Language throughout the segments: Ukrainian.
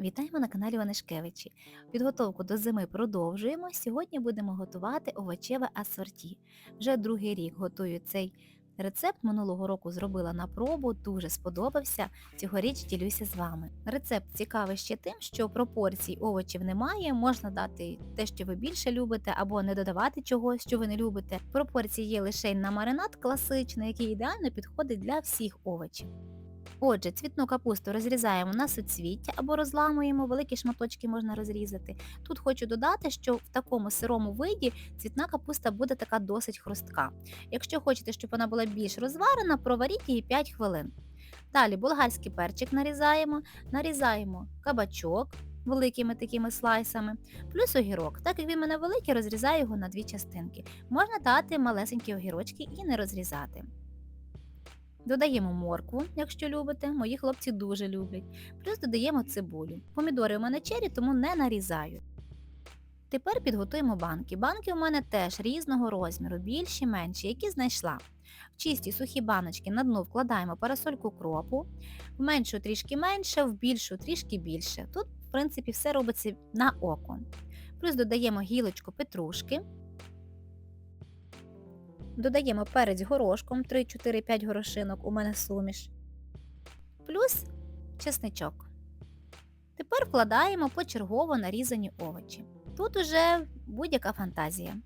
Вітаємо на каналі Онишкевичі. Підготовку до зими продовжуємо. Сьогодні будемо готувати овочеве асорті. Вже другий рік готую цей рецепт. Минулого року зробила на пробу, дуже сподобався. Цьогоріч ділюся з вами. Рецепт цікавий ще тим, що пропорцій овочів немає, можна дати те, що ви більше любите, або не додавати чогось, що ви не любите. Пропорції є лише на маринад класичний, який ідеально підходить для всіх овочів. Отже, цвітну капусту розрізаємо на суцвіття або розламуємо, великі шматочки можна розрізати. Тут хочу додати, що в такому сирому виді цвітна капуста буде така досить хрустка. Якщо хочете, щоб вона була більш розварена, проваріть її 5 хвилин. Далі болгарський перчик нарізаємо, нарізаємо кабачок великими такими слайсами, плюс огірок. Так як він мене великий, розрізаю його на дві частинки. Можна дати малесенькі огірочки і не розрізати. Додаємо моркву, якщо любите, мої хлопці дуже люблять. Плюс додаємо цибулю. Помідори у мене чері, тому не нарізаю. Тепер підготуємо банки. Банки у мене теж різного розміру, більші, менші, які знайшла. В чисті сухі баночки на дно вкладаємо парасольку кропу, в меншу трішки менше, в більшу трішки більше. Тут, в принципі, все робиться на око. Плюс додаємо гілочку петрушки. Додаємо перець горошком 3-4-5 горошинок, у мене суміш. Плюс чесничок. Тепер вкладаємо почергово нарізані овочі. Тут уже будь-яка фантазія.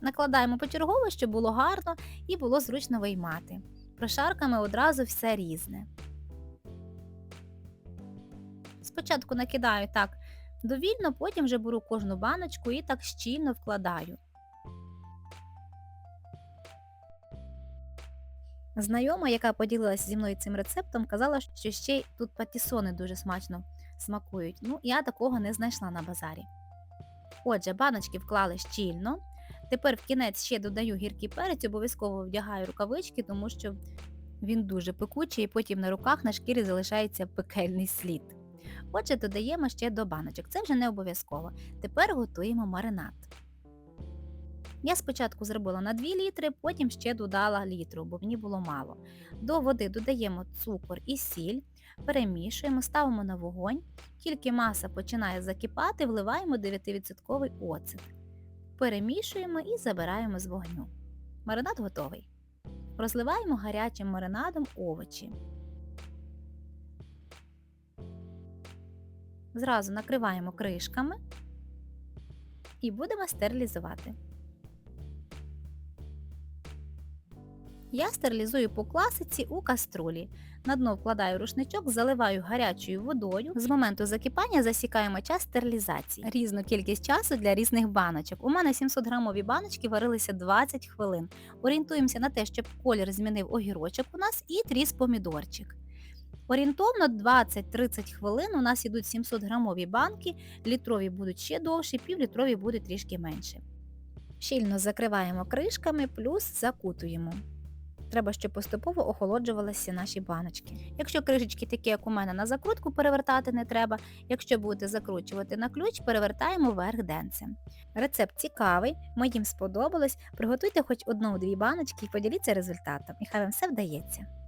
Накладаємо почергово, щоб було гарно і було зручно виймати. Прошарками одразу все різне. Спочатку накидаю так довільно, потім вже беру кожну баночку і так щільно вкладаю. Знайома, яка поділилася зі мною цим рецептом, казала, що ще й тут патісони дуже смачно смакують. Ну, я такого не знайшла на базарі. Отже, баночки вклали щільно. Тепер в кінець ще додаю гіркий перець, обов'язково вдягаю рукавички, тому що він дуже пекучий, і потім на руках на шкірі залишається пекельний слід. Отже, додаємо ще до баночок. Це вже не обов'язково. Тепер готуємо маринад. Я спочатку зробила на 2 літри, потім ще додала літру, бо мені було мало. До води додаємо цукор і сіль, перемішуємо, ставимо на вогонь. Тільки маса починає закипати, вливаємо 9% оцет. Перемішуємо і забираємо з вогню. Маринад готовий. Розливаємо гарячим маринадом овочі. Зразу накриваємо кришками і будемо стерилізувати. Я стерилізую по класиці у каструлі. На дно вкладаю рушничок, заливаю гарячою водою. З моменту закипання засікаємо час стерилізації. Різну кількість часу для різних баночок. У мене 700 грамові баночки варилися 20 хвилин. Орієнтуємося на те, щоб колір змінив огірочок у нас і тріс помідорчик. Орієнтовно 20-30 хвилин у нас йдуть 700 грамові банки, літрові будуть ще довші, півлітрові будуть трішки менше. Щільно закриваємо кришками, плюс закутуємо. Треба, щоб поступово охолоджувалися наші баночки. Якщо кришечки такі, як у мене, на закрутку перевертати не треба. Якщо будете закручувати на ключ, перевертаємо вверх денцем. Рецепт цікавий, моїм сподобалось. Приготуйте хоч одну-дві баночки і поділіться результатом. І хай вам все вдається.